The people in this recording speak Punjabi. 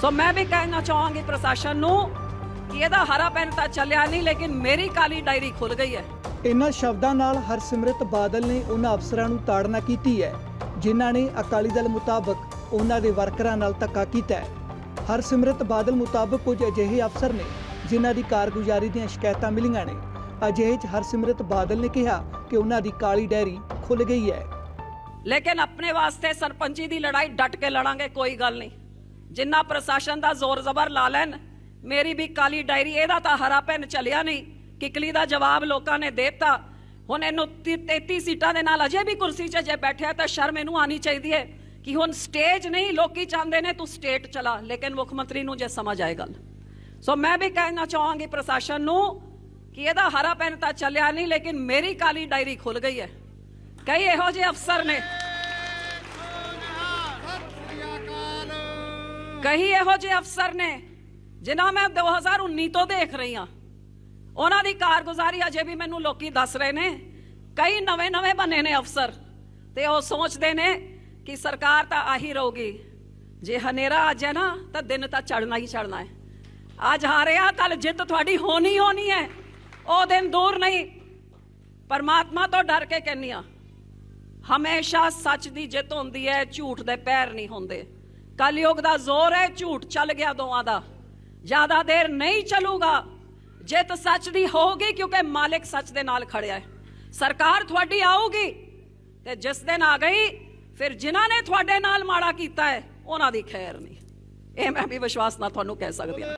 ਸੋ ਮੈਂ ਵੀ ਕਹਿਣਾ ਚਾਹਾਂਗੀ ਪ੍ਰਸ਼ਾਸਨ ਨੂੰ ਕਿ ਇਹਦਾ ਹਰਾ ਪੈਨ ਤਾਂ ਚੱਲਿਆ ਨਹੀਂ ਲੇਕਿਨ ਮੇਰੀ ਕਾਲੀ ਡਾਇਰੀ ਖੁੱਲ ਗਈ ਹੈ ਇਨ੍ਹਾਂ ਸ਼ਬਦਾਂ ਨਾਲ ਹਰਸਿਮਰਤ ਬਾਦਲ ਨੇ ਉਹਨਾਂ ਅਫਸਰਾਂ ਨੂੰ ਤਾੜਨਾ ਕੀਤੀ ਹੈ ਜਿਨ੍ਹਾਂ ਨੇ ਅਕਾਲੀ ਦਲ ਮੁਤਾਬਕ ਉਹਨਾਂ ਦੇ ਵਰਕਰਾਂ ਨਾਲ ਧੱਕਾ ਕੀਤਾ ਹੈ ਹਰਸਿਮਰਤ ਬਾਦਲ ਮੁਤਾਬਕ ਕੁਝ ਅਜਿਹੇ ਅਫਸਰ ਨੇ ਜਿਨ੍ਹਾਂ ਦੀ ਕਾਰਗੁਜ਼ਾਰੀ ਦੀਆਂ ਸ਼ਿਕਾਇਤਾਂ ਮਿਲੀਆਂ ਨੇ ਅਜਿਹੇ 'ਚ ਹਰਸਿਮਰਤ ਬਾਦਲ ਨੇ ਕਿਹਾ ਕਿ ਉਹਨਾਂ ਦੀ ਕਾਲੀ ਡਾਇਰੀ ਖੁੱਲ ਗਈ ਹੈ। ਲੇਕਿਨ ਆਪਣੇ ਵਾਸਤੇ ਸਰਪੰਚੀ ਦੀ ਲੜਾਈ ਡਟ ਕੇ ਲੜਾਂਗੇ ਕੋਈ ਗੱਲ ਨਹੀਂ ਜਿੰਨਾ ਪ੍ਰਸ਼ਾਸਨ ਦਾ ਜ਼ੋਰ ਜ਼ਬਰ ਲਾ ਲੈਣ, ਮੇਰੀ ਵੀ ਕਾਲੀ ਡਾਇਰੀ, ਇਹਦਾ ਤਾਂ ਹਰਾ ਪੈਨ ਚੱਲਿਆ ਨਹੀਂ। ਕਿਕਲੀ ਦਾ ਜਵਾਬ ਲੋਕਾਂ ਨੇ ਦੇਤਾ। ਹੁਣ ਇਹਨੂੰ 33 ਸੀਟਾਂ ਦੇ ਨਾਲ ਅਜੇ ਵੀ ਕੁਰਸੀ 'ਚ ਜੇ ਬੈਠਿਆ ਤਾਂ ਸ਼ਰਮ ਇਹਨੂੰ ਆਣੀ ਚਾਹੀਦੀ ਹੈ ਕਿ ਹੁਣ ਸਟੇਜ ਨਹੀਂ, ਲੋਕੀ ਚਾਹੁੰਦੇ ਨੇ ਤੂੰ ਸਟੇਟ ਚਲਾ, ਲੇਕਿਨ ਮੁੱਖ ਮੰਤਰੀ ਨੂੰ ਜੇ ਸਮਝ ਆਏ ਗੱਲ। ਸੋ ਮੈਂ ਵੀ ਕਹਿਣਾ ਚਾਹਾਂਗੀ ਪ੍ਰਸ਼ਾਸਨ ਨੂੰ ਕਿ ਇਹਦਾ ਹਰਾ ਪੈਨ ਤਾਂ ਚੱਲਿਆ ਨਹੀਂ, ਲੇਕਿਨ ਮੇਰੀ ਕਾਲੀ ਡਾਇਰੀ ਖੁੱਲ ਗਈ ਹੈ। ਕਈ ਇਹੋ ਜਿਹੇ ਅਫਸਰ ਨੇ ਕਈ ਇਹੋ ਜਿਹੇ ਅਫਸਰ ਨੇ, ਜਿਨ੍ਹਾਂ ਮੈਂ 2019 ਤੋਂ ਦੇਖ ਰਹੀ ਹਾਂ। ਉਹਨਾਂ ਦੀ ਕਾਰਗੁਜ਼ਾਰੀ ਅਜੇ ਵੀ ਮੈਨੂੰ ਲੋਕੀ ਦੱਸ ਰਹੇ ਨੇ। ਕਈ ਨਵੇਂ-ਨਵੇਂ ਬਣੇ ਨੇ ਅਫਸਰ, ਤੇ ਉਹ ਸੋਚਦੇ ਨੇ ਕਿ ਸਰਕਾਰ ਤਾਂ ਆਹੀ ਰਹੂਗੀ। ਜੇ ਹਨੇਰਾ ਅੱਜ ਹੈ ਨਾ, ਤਾਂ ਦਿਨ ਤਾਂ ਚੜਨਾ ਹੀ ਚੜਨਾ ਹੈ। ਅੱਜ ਹਾਰਿਆ ਕੱਲ ਜਿੱਤ ਤੁਹਾਡੀ ਹੋਣੀ ਹੋਣੀ ਹੈ। ਉਹ ਦਿਨ ਦੂਰ ਨਹੀਂ। ਪਰਮਾਤਮਾ ਤੋਂ ਡਰ ਕੇ ਕਹਿੰਨੀ ਆ ਹਮੇਸ਼ਾ ਸੱਚ ਦੀ ਜਿੱਤ ਹੁੰਦੀ ਹੈ, ਝੂਠ ਦੇ ਪੈਰ ਨਹੀਂ ਹੁੰਦੇ। ਕਲਯੁਗ ਦਾ ਜ਼ੋਰ ਹੈ, ਝੂਠ ਚੱਲ ਗਿਆ ਦੋਵਾਂ ਦਾ। ਜ਼ਿਆਦਾ ਦੇਰ ਨਹੀਂ ਚੱਲੂਗਾ। ਜਿੱਤ ਸੱਚ ਦੀ ਹੋਊਗੀ, ਕਿਉਂਕਿ ਮਾਲਿਕ ਸੱਚ ਦੇ ਨਾਲ ਖੜਿਆ ਹੈ। ਸਰਕਾਰ ਤੁਹਾਡੀ ਆਊਗੀ ਤੇ ਜਿਸ ਦਿਨ ਆ ਗਈ, ਫਿਰ ਜਿਨ੍ਹਾਂ ਨੇ ਤੁਹਾਡੇ ਨਾਲ ਮਾੜਾ ਕੀਤਾ ਹੈ, ਉਹਨਾਂ ਦੀ ਖੈਰ ਨਹੀਂ। ਇਹ ਮੈਂ ਵੀ ਵਿਸ਼ਵਾਸ ਨਾਲ ਤੁਹਾਨੂੰ ਕਹਿ ਸਕਦੀ ਹਾਂ।